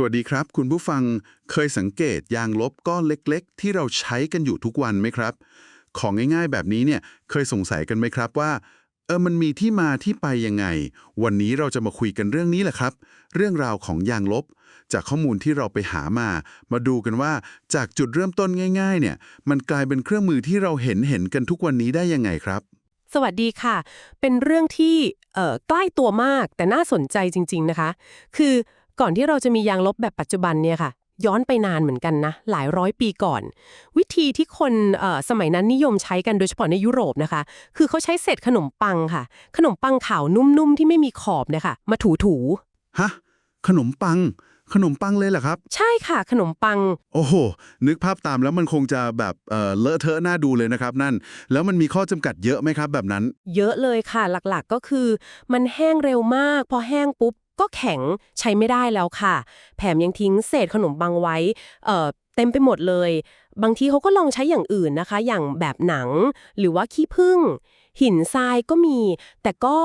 สวัสดีครับ คุณผู้ฟังเคยสังเกตยางลบก้อนเล็กๆ ที่เราใช้กันอยู่ทุกวันไหมครับ ของง่ายๆแบบนี้เนี่ยเคยสงสัยกันไหมครับว่าเออมันมีที่มาที่ไปยังไง วันนี้เราจะมาคุยกันเรื่องนี้แหละครับ เรื่องราวของยางลบ จากข้อมูลที่เราไปหามา มาดูกันว่าจากจุดเริ่มต้นง่าย ๆ เนี่ย มันกลายเป็นเครื่องมือที่เราเห็นเห็นกันทุกวันนี้ได้ยังไงครับ สวัสดีค่ะ เป็นเรื่องที่เออใกล้ตัวมากแต่น่าสนใจจริง ๆนะคะ คือ ก่อนที่เราจะมียางลบแบบปัจจุบันเนี่ยค่ะ ย้อนไปนานเหมือนกันนะ หลายร้อยปีก่อน วิธีที่คนเอ่อสมัยนั้นนิยมใช้กันโดยเฉพาะในยุโรปนะคะ คือเขาใช้เศษขนมปังค่ะ ขนมปังขาวนุ่มๆที่ไม่มีขอบเนะคะมาถูฮะขนมปังขนมปังเลยเหรอครับๆใช่ค่ะ ขนมปัง โอ้โห นึกภาพตามแล้วมันคงจะแบบเอ่อเลอะเทอะน่าดูเลยนะครับ นั่น แล้วมันมีข้อจำกัดเยอะไหมครับแบบนั้น เยอะเลยค่ะหลักๆก็คือ มันแห้งเร็วมาก พอแห้งปุ๊บ ก็แข็งใช้ไม่ได้แล้วค่ะ แถมยังทิ้งเศษขนมปังไว้เอ่อเต็มไปหมดเลย บางทีเขาก็ลองใช้อย่างอื่นนะคะ อย่างแบบหนัง หรือว่าขี้ผึ้งหินทรายก็มี แต่ก็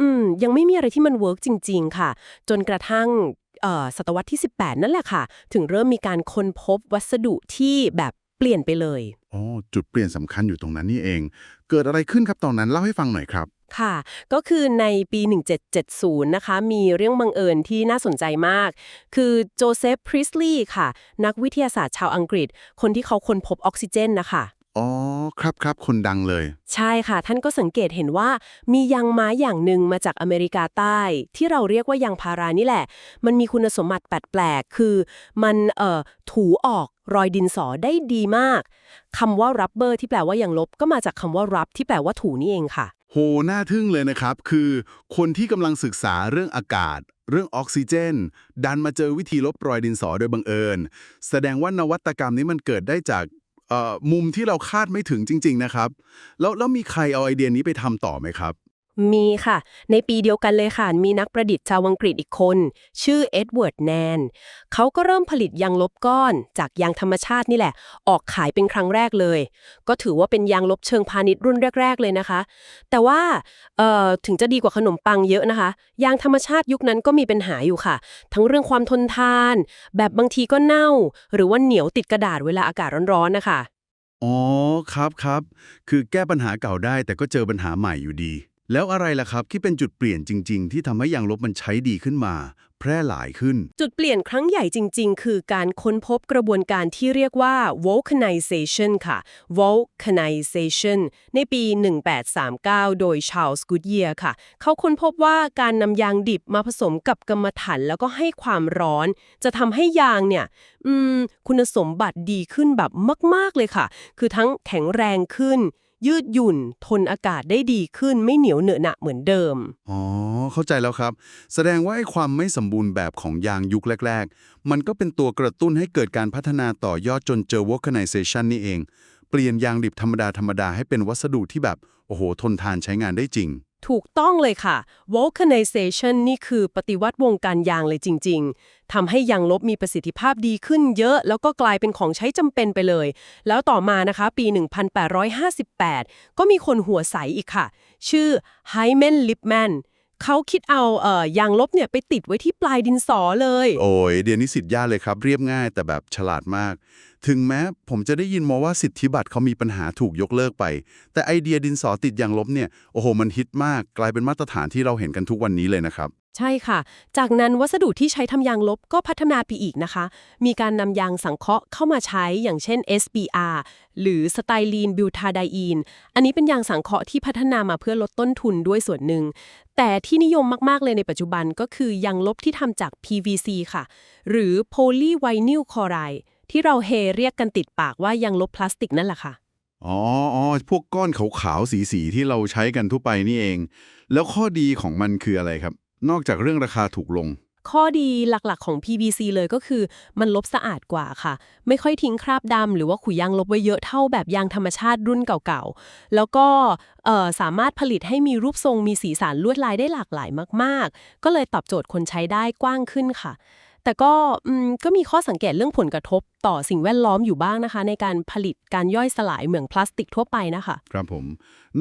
อืมยังไม่มีอะไรที่มันเวิร์กจริง ๆ ค่ะ จนกระทั่งศตวรรษที่ 18 นั่นแหละค่ะ ถึงเริ่มมีการค้นพบวัสดุที่แบบ เปลี่ยนไปเลยอ๋อจุดเปลี่ยนสำคัญอยู่ตรงนั้นนี่เอง เกิดอะไรขึ้นครับตอนนั้นเล่าให้ฟังหน่อยครับ ค่ะ ก็คือในปี 1770 นะคะ มีเรื่องบังเอิญที่น่าสนใจมาก คือโจเซฟพริสลีย์ค่ะ นักวิทยาศาสตร์ชาวอังกฤษ คนที่เขาค้นพบออกซิเจนนะคะ อ๋อครับครับคนดังเลย ใช่ค่ะ ท่านก็สังเกตเห็นว่ามียางไม้อย่างหนึ่งมาจากอเมริกาใต้ ที่เราเรียกว่ายางพารานี่แหละ มันมีคุณสมบัติแปลกๆคือมันเอ่อถูออก รอยดินสอได้ดีมากคำว่า rubber ที่แปลว่ายางลบ ก็มาจากคำว่า rub ที่แปลว่าถูนี่เองค่ะ โหน่าทึ่งเลยนะครับ คือคนที่กำลังศึกษาเรื่องอากาศ เรื่องออกซิเจน ดันมาเจอวิธีลบรอยดินสอโดยบังเอิญ แสดงว่านวัตกรรมนี้มันเกิดได้จากมุมที่เราคาดไม่ถึงจริง ๆ นะครับ แล้วแล้วมีใครเอาไอเดียนี้ไปทำต่อไหมครับ มีค่ะ ในปีเดียวกันเลยค่ะ มีนักประดิษฐ์ชาวอังกฤษอีกคน ชื่อเอ็ดเวิร์ดแนนเขาก็เริ่มผลิตยางลบก้อน จากยางธรรมชาตินี่แหละ ออกขายเป็นครั้งแรกเลย ก็ถือว่าเป็นยางลบเชิงพาณิชย์รุ่นแรก ๆ เลยนะคะ แต่ว่าเอ่อถึงจะดีกว่าขนมปังเยอะนะคะ ยางธรรมชาติยุคนั้นก็มีปัญหาอยู่ค่ะ ทั้งเรื่องความทนทาน แบบบางทีก็เน่า หรือว่าเหนียวติดกระดาษเวลาอากาศร้อนๆนะคะอ๋อครับครับคือแก้ปัญหาเก่าได้แต่ก็เจอปัญหาใหม่อยู่ดี แล้วอะไรล่ะครับที่เป็นจุดเปลี่ยนจริง ๆ ที่ทำให้ยางลบมันใช้ดีขึ้นมา แพร่หลายขึ้น จุดเปลี่ยนครั้งใหญ่จริง ๆ คือการค้นพบกระบวนการที่เรียกว่า vulcanization ค่ะ vulcanization ในปี 1839 โดย Charles Goodyear ค่ะ เขาค้นพบว่าการนำยางดิบมาผสมกับกรรมถันแล้วก็ให้ความร้อน จะทำให้ยางเนี่ยอืมคุณสมบัติดีขึ้นแบบมาก ๆ เลยค่ะ คือทั้งแข็งแรงขึ้น ยืดหยุ่น ทนอากาศได้ดีขึ้นไม่เหนียวเหนอะหนะเหมือนเดิม อ๋อ เข้าใจแล้วครับ แสดงว่าไอ้ความไม่สมบูรณ์แบบของยางยุคแรก ๆ มันก็เป็นตัวกระตุ้นให้เกิดการพัฒนาต่อยอดจนเจอ vulcanization นี่เอง เปลี่ยนยางดิบธรรมดาธรรมดาให้เป็นวัสดุที่แบบ โอ้โห ทนทานใช้งานได้จริง ถูกต้องเลยค่ะ vulcanization นี่คือปฏิวัติวงการยางเลยจริง ๆ ทำให้ยางลบมีประสิทธิภาพดีขึ้นเยอะ แล้วก็กลายเป็นของใช้จำเป็นไปเลย แล้วต่อมานะคะ ปี 1858 ก็มีคนหัวใสอีกค่ะ ชื่อ Hyman Lipman เขาคิดเอาเอ่อยางลบเนี่ยไปติดไว้ที่ปลายดินสอเลย โอ้ยเดียนิสิตยากเลยครับ เรียบง่ายแต่แบบฉลาดมาก ถึงแม้ผมจะได้ยินมาว่าสิทธิบัตรเขามีปัญหาถูกยกเลิกไป แต่ไอเดียดินสอติดยางลบเนี่ย โอ้โห มันฮิตมาก กลายเป็นมาตรฐานที่เราเห็นกันทุกวันนี้เลยนะครับ ใช่ค่ะ จากนั้นวัสดุที่ใช้ทำยางลบก็พัฒนาไปอีกนะคะ มีการนำยางสังเคราะห์เข้ามาใช้อย่างเช่น SBR หรือสไตลีนบิวทาไดอีน อันนี้เป็นยางสังเคราะห์ที่พัฒนามาเพื่อลดต้นทุนด้วยส่วนหนึ่ง แต่ที่นิยมมาก ๆ เลยในปัจจุบันก็คือยางลบที่ทำจาก PVC ค่ะ หรือ Polyvinyl Chloride ที่เราเฮเรียกกันติดปากว่ายางลบพลาสติกนั่นแหละค่ะ อ๋ออ๋อพวกก้อนขาวๆสีๆที่เราใช้กันทั่วไปนี่เอง แล้วข้อดีของมันคืออะไรครับ นอกจากเรื่องราคาถูกลง ข้อดีหลักๆของ PVC เลยก็คือ มันลบสะอาดกว่าค่ะ ไม่ค่อยทิ้งคราบดำหรือว่าขุยยางลบไว้เยอะเท่าแบบยางธรรมชาติรุ่นเก่าๆ แล้วก็เอ่อสามารถผลิตให้มีรูปทรงมีสีสันลวดลายได้หลากหลายมาก ๆ ก็เลยตอบโจทย์คนใช้ได้กว้างขึ้นค่ะ แต่ก็อืมก็มีข้อสังเกตเรื่องผลกระทบต่อสิ่งแวดล้อมอยู่บ้างนะคะ ในการผลิตการย่อยสลายเหมืองพลาสติกทั่วไปนะคะ ครับผม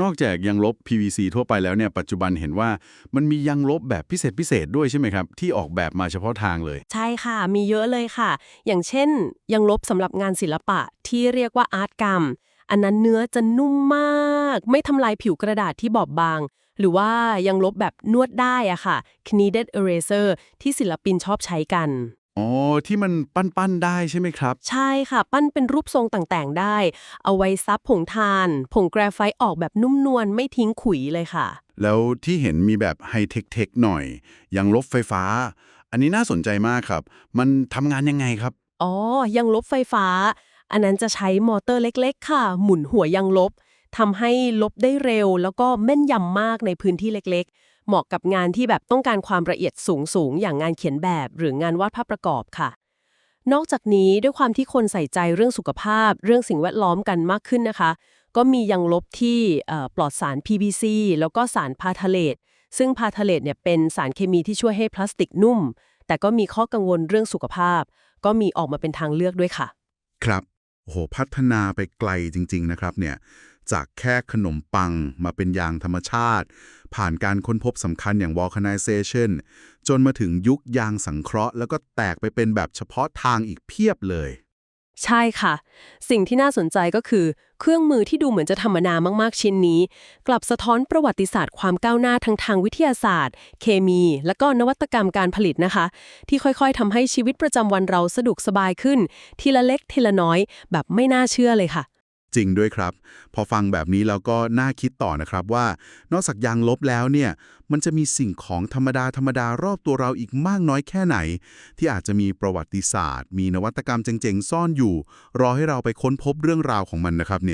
นอกจากยางลบ PVC ทั่วไปแล้วเนี่ยปัจจุบันเห็นว่ามันมียางลบแบบพิเศษพิเศษด้วยใช่ไหมครับ ที่ออกแบบมาเฉพาะทางเลย ใช่ค่ะ มีเยอะเลยค่ะ อย่างเช่นยังลบสำหรับงานศิลปะที่เรียกว่าอาร์ตกรรม อันนั้นเนื้อจะนุ่มมาก ไม่ทำลายผิวกระดาษที่บอบบาง หรือว่ายังลบแบบนวดได้อะค่ะ kneaded eraser ที่ศิลปินชอบใช้กัน อ๋อ ที่มันปั้นๆได้ใช่ไหมครับ ใช่ค่ะ ปั้นเป็นรูปทรงต่างๆได้ เอาไว้ซับผงทาน ผงแกรไฟต์ออกแบบนุ่มนวลไม่ทิ้งขุยเลยค่ะ แล้วที่เห็นมีแบบไฮเทคเทคหน่อยยางลบไฟฟ้า อันนี้น่าสนใจมากครับ มันทำงานยังไงครับ อ๋อ ยังลบไฟฟ้า อันนั้นจะใช้มอเตอร์เล็กๆ ค่ะ หมุนหัวยังลบทำให้ลบได้เร็ว แล้วก็แม่นยำมากในพื้นที่เล็กๆ เหมาะกับงานที่แบบต้องการความละเอียดสูงๆ อย่างงานเขียนแบบ หรืองานวาดภาพประกอบค่ะ นอกจากนี้ด้วยความที่คนใส่ใจเรื่องสุขภาพ เรื่องสิ่งแวดล้อมกันมากขึ้นนะคะ ก็มียังลบที่ปลอดสาร PVC แล้วก็สารพาทาเลตซึ่งพาทาเลตเนี่ยเป็นสารเคมีที่ช่วยให้พลาสติกนุ่ม แต่ก็มีข้อกังวลเรื่องสุขภาพ ก็มีออกมาเป็นทางเลือกด้วยค่ะ ครับ โอ้โหพัฒนาไปไกลจริง ๆ นะครับเนี่ยจากแค่ขนมปังมาเป็นยางธรรมชาติ ผ่านการค้นพบสำคัญอย่าง vulcanization จนมาถึงยุคยางสังเคราะห์ แล้วก็แตกไปเป็นแบบเฉพาะทางอีกเพียบเลย ใช่ค่ะ สิ่งที่น่าสนใจก็คือ เครื่องมือที่ดูเหมือนจะธรรมดามาก ๆ ชิ้นนี้ กลับสะท้อนประวัติศาสตร์ความก้าวหน้าทางทางวิทยาศาสตร์ เคมี และก็นวัตกรรมการผลิตนะคะ ที่ค่อยๆทำให้ชีวิตประจำวันเราสะดวกสบายขึ้น ทีละเล็กทีละน้อย แบบไม่น่าเชื่อเลยค่ะ จริงด้วยครับ พอฟังแบบนี้แล้วก็น่าคิดต่อนะครับว่า นอกจากยางลบแล้วเนี่ย มันจะมีสิ่งของธรรมดาธรรมดารอบตัวเราอีกมากน้อยแค่ไหน ที่อาจจะมีประวัติศาสตร์ มีนวัตกรรมเจ๋งๆ ซ่อนอยู่ รอให้เราไปค้นพบเรื่องราวของมันนะครับเนี่ย